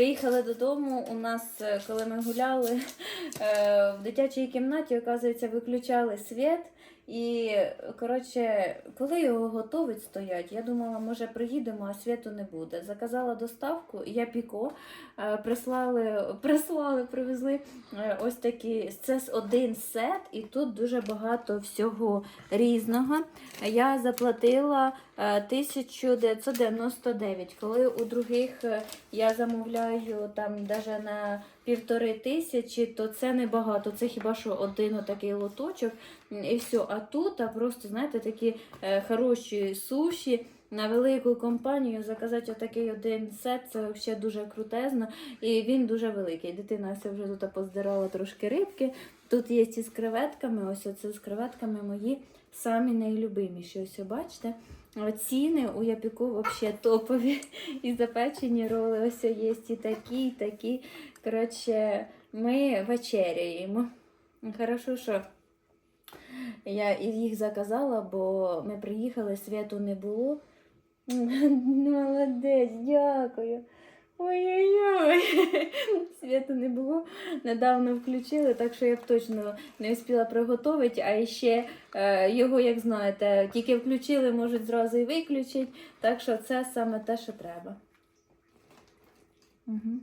Приїхали додому. У нас, е, коли ми гуляли, е, в дитячій кімнаті, оказується, виключали світ. І, коротше, коли його готовить стоять, я думала, може приїдемо, а світу не буде. Заказала доставку, я піко, е, прислали, прислали, привезли е, ось такі. Це один сет, і тут дуже багато всього різного. Я заплатила е, 1999, коли у других е, я замовляю там навіть на півтори тисячі, то це небагато. Це хіба що один отакий лоточок і все. А тут а просто, знаєте, такі е, хороші суші. На велику компанію заказати отакий один сет, це взагалі дуже крутезно. І він дуже великий. Дитина ся вже тут поздирала трошки рибки. Тут є ці з креветками. Ось оце з креветками мої самі найлюбиміші. Ось бачите. Ціни у Япіку взагалі топові. І запечені роли. Ось є і такі, і такі. Коротше, ми вечеряємо. Хорошо, що я їх заказала, бо ми приїхали, світу не було. Молодець, дякую. Ой-ой-ой. Світу не було. Недавно включили, так що я б точно не встигла приготувати, а ще е, його, як знаєте, тільки включили, можуть зразу і виключити. Так що це саме те, що треба. Угу.